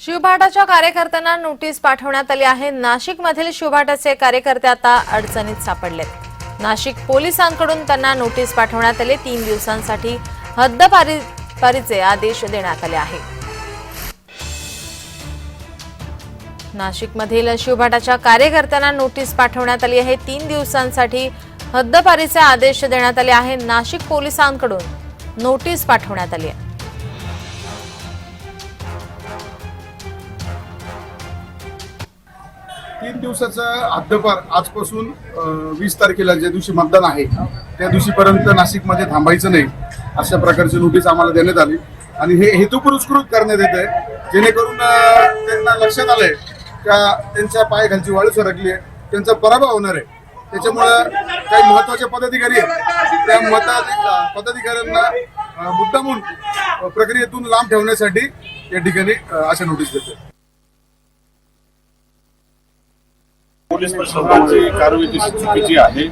शिवभाटाच्या कार्यकर्त्यांना नोटीस पाठवण्यात आली आहे. नाशिकमधील शिवभाटाचे कार्यकर्ते आता अडचणीत सापडलेत. नाशिक पोलिसांकडून त्यांना नोटीस पाठवण्यात आली. तीन दिवसांसाठी हद्दपारीचे आदेश देण्यात आले आहे. नाशिकमधील शिवभाटाच्या कार्यकर्त्यांना नोटीस पाठवण्यात आली आहे. तीन दिवसांसाठी हद्दपारीचे आदेश देण्यात आले आहे. नाशिक पोलिसांकडून नोटीस पाठवण्यात आली आहे. तीन दिवसाचा हद्दपार आजपासून वीस तारखेला ज्या दिवशी मतदान आहे त्या दिवशीपर्यंत नाशिकमध्ये थांबायचं नाही अशा प्रकारची नोटीस आम्हाला देण्यात आली. आणि हे हेतुपुरस्कृत करण्यात येत आहे जेणेकरून त्यांना लक्षात आलंय का त्यांच्या पायाखालची वाळू सरकली आहे त्यांचा पराभव होणार आहे. त्याच्यामुळं काही महत्त्वाचे पदाधिकारी आहेत. त्या मता पदाधिकाऱ्यांना मुद्दामून प्रक्रियेतून लांब ठेवण्यासाठी या ठिकाणी अशा नोटीस देते पोलीस प्रशासनाची कारवाई तशी चुकीची आहे.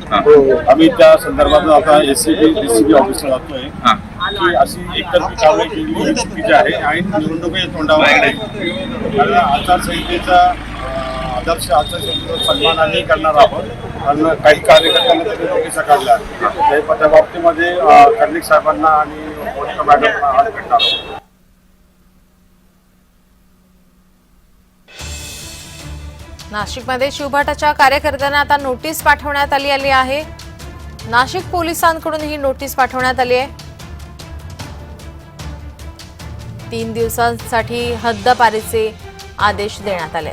आम्ही त्या संदर्भात आता एसीबी डीसीबी ऑफिसला जातोय की अशी एकतर्फी कारवाई केली ही चुकीची आहे ऐन निवडणुकीच्या तोंडावर आहे आचारसंहितेचा आदर्श आचारसंहितेचा सन्मान आम्ही करणार आहोत. कारण काही कार्यकर्त्यांना त्यांनी नोटिसा काढल्या. त्या बाबतीमध्ये कर्णिक साहेबांना आणि मॅडमना आज भेटणार आहोत. नाशिकमध्ये शिवभाटाच्या कार्यकर्त्यांना आता नोटीस पाठवण्यात आली आली आहे. नाशिक पोलिसांकडून ही नोटीस पाठवण्यात आली आहे. तीन दिवसांसाठी हद्दपारीचे आदेश देण्यात आले